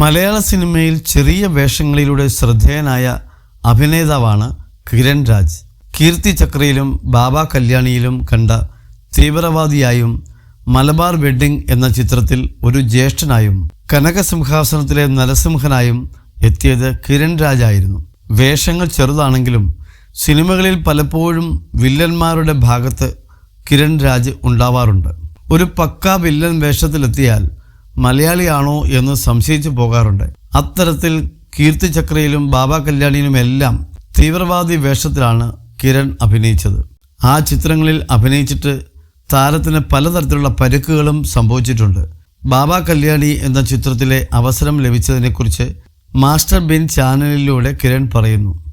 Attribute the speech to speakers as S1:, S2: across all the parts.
S1: മലയാള സിനിമയിൽ ചെറിയ വേഷങ്ങളിലൂടെ ശ്രദ്ധേയനായ അഭിനേതാവാണ് കിരൺ രാജ്. കീർത്തി ചക്രയിലും ബാബ കല്യാണിയിലും കണ്ട തീവ്രവാദിയായും മലബാർ വെഡ്ഡിംഗ് എന്ന ചിത്രത്തിൽ ഒരു ജ്യേഷ്ഠനായും കനകസിംഹാസനത്തിലെ നരസിംഹനായും എത്തിയത് കിരൺ രാജായിരുന്നു. വേഷങ്ങൾ ചെറുതാണെങ്കിലും സിനിമകളിൽ പലപ്പോഴും വില്ലന്മാരുടെ ഭാഗത്ത് കിരൺ രാജ് ഉണ്ടാവാറുണ്ട്. ഒരു പക്കാ വില്ലൻ വേഷത്തിലെത്തിയാൽ മലയാളിയാണോ എന്ന് സംശയിച്ചു പോകാറുണ്ട്. അത്തരത്തിൽ കീർത്തി ചക്രയിലും ബാബ കല്യാണിയിലുമെല്ലാം തീവ്രവാദി വേഷത്തിലാണ് കിരൺ അഭിനയിച്ചത്. ആ ചിത്രങ്ങളിൽ അഭിനയിച്ചിട്ട് താരത്തിന് പലതരത്തിലുള്ള പരുക്കുകളും സംഭവിച്ചിട്ടുണ്ട്. ബാബ കല്യാണി എന്ന ചിത്രത്തിലെ അവസരം ലഭിച്ചതിനെക്കുറിച്ച് മാസ്റ്റർ ബിൻ ചാനലിലൂടെ കിരൺ പറയുന്നു.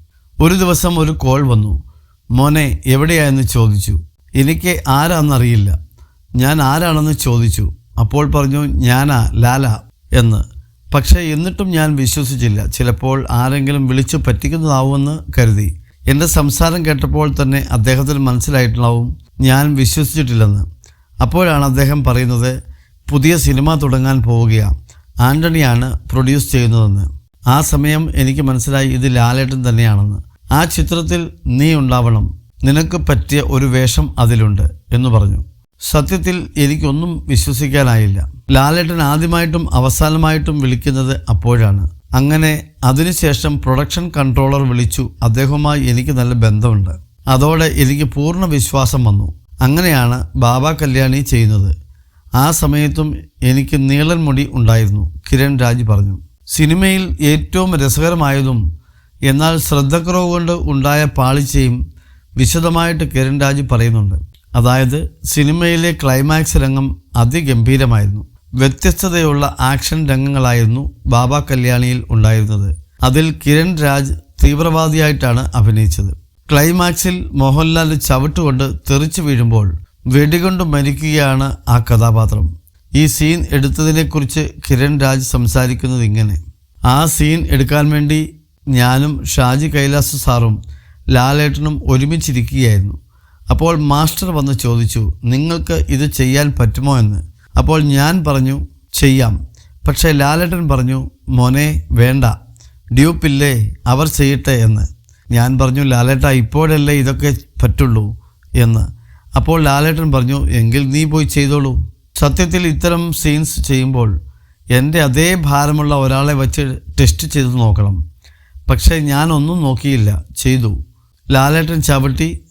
S1: ഒരു ദിവസം ഒരു കോൾ വന്നു. മോനെ എവിടെയായെന്ന് ചോദിച്ചു. എനിക്ക് ആരാന്നറിയില്ല. ഞാൻ ആരാണെന്ന് ചോദിച്ചു. അപ്പോൾ പറഞ്ഞു ഞാനാ ലാല എന്ന്. പക്ഷേ എന്നിട്ടും ഞാൻ വിശ്വസിച്ചില്ല. ചിലപ്പോൾ ആരെങ്കിലും വിളിച്ചു പറ്റിക്കുന്നതാവുമെന്ന് കരുതി. എന്റെ സംസാരം കേട്ടപ്പോൾ തന്നെ അദ്ദേഹത്തിന് മനസ്സിലായിട്ടുണ്ടാവും ഞാൻ വിശ്വസിച്ചിട്ടില്ലെന്ന്. അപ്പോഴാണ് അദ്ദേഹം പറയുന്നത് പുതിയ സിനിമ തുടങ്ങാൻ പോവുകയാണ് ആന്റണിയാണ് പ്രൊഡ്യൂസ് ചെയ്യുന്നതെന്ന്. ആ സമയം എനിക്ക് മനസ്സിലായി ഇത് ലാലേട്ടൻ തന്നെയാണെന്ന്. ആ ചിത്രത്തിൽ നീ ഉണ്ടാവണം. നിനക്ക് പറ്റിയ ഒരു വേഷം അതിലുണ്ട് എന്ന് പറഞ്ഞു. സത്യത്തിൽ എനിക്കൊന്നും വിശ്വസിക്കാനായില്ല. ലാലേട്ടൻ ആദ്യമായിട്ടും അവസാനമായിട്ടും വിളിക്കുന്നത് അപ്പോഴാണ്. അങ്ങനെ അതിനുശേഷം പ്രൊഡക്ഷൻ കൺട്രോളർ വിളിച്ചു. അദ്ദേഹവുമായി എനിക്ക് നല്ല ബന്ധമുണ്ട്. അതോടെ എനിക്ക് പൂർണ വിശ്വാസം വന്നു. അങ്ങനെയാണ് ബാബ കല്യാണി ചെയ്യുന്നത്. ആ സമയത്തും എനിക്ക് നീളൻ മുടി ഉണ്ടായിരുന്നു കിരൺ രാജ് പറഞ്ഞു. സിനിമയിൽ ഏറ്റവും രസകരമായതും എന്നാൽ ശ്രദ്ധക്കുറവ് കൊണ്ട് ഉണ്ടായ പാളിച്ചയും വിശദമായിട്ട് കിരൺ രാജ് പറയുന്നുണ്ട്. അതായത് സിനിമയിലെ ക്ലൈമാക്സ് രംഗം അതിഗംഭീരമായിരുന്നു. വ്യത്യസ്തതയുള്ള ആക്ഷൻ രംഗങ്ങളായിരുന്നു ബാബ കല്യാണിയിൽ ഉണ്ടായിരുന്നത്. അതിൽ കിരൺ രാജ് തീവ്രവാദിയായിട്ടാണ് അഭിനയിച്ചത്. ക്ലൈമാക്സിൽ മോഹൻലാൽ ചവിട്ടുകൊണ്ട് തെറിച്ചു വീഴുമ്പോൾ വെടികൊണ്ട് മരിക്കുകയാണ് ആ കഥാപാത്രം. ഈ സീൻ എടുത്തതിനെക്കുറിച്ച് കിരൺ രാജ് സംസാരിക്കുന്നത് ഇങ്ങനെ. ആ സീൻ എടുക്കാൻ വേണ്ടി ഞാനും ഷാജി കൈലാസ് സാറും ലാലേട്ടനും ഒരുമിച്ചിരിക്കുകയായിരുന്നു. അപ്പോൾ മാസ്റ്റർ വന്ന് ചോദിച്ചു നിങ്ങൾക്ക് ഇത് ചെയ്യാൻ പറ്റുമോ എന്ന്? അപ്പോൾ ഞാൻ പറഞ്ഞു ചെയ്യാം. പക്ഷേ ലാലേട്ടൻ പറഞ്ഞു മോനെ വേണ്ട. ഡ്യൂപ്പില്ലേ അവർ ചെയ്യട്ടെ എന്ന്. ഞാൻ പറഞ്ഞു ലാലേട്ട ഇപ്പോഴല്ലേ ഇതൊക്കെ പറ്റുള്ളൂ എന്ന്. അപ്പോൾ ലാലേട്ടൻ പറഞ്ഞു എങ്കിൽ നീ പോയി ചെയ്തോളൂ. സത്യത്തിൽ ഇത്തരം സീൻസ് ചെയ്യുമ്പോൾ എന്റെ അതേ ഭാരമുള്ള ഒരാളെ വെച്ച് ടെസ്റ്റ് ചെയ്ത് നോക്കണം. പക്ഷേ ഞാനൊന്നും നോക്കിയില്ല ചെയ്തു. ലാലേട്ടൻ ചവിട്ടി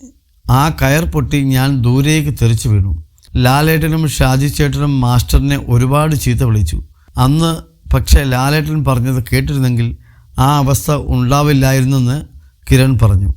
S1: ആ കയർ പൊട്ടി ഞാൻ ദൂരേക്ക് തെറിച്ചു വീണു. ലാലേട്ടനും ഷാജി ചേട്ടനും മാസ്റ്ററിനെ ഒരുപാട് ചീത്ത വിളിച്ചു. അന്ന് പക്ഷേ ലാലേട്ടൻ പറഞ്ഞത് കേട്ടിരുന്നെങ്കിൽ ആ അവസ്ഥ ഉണ്ടാവില്ലായിരുന്നെന്ന് കിരൺ പറഞ്ഞു.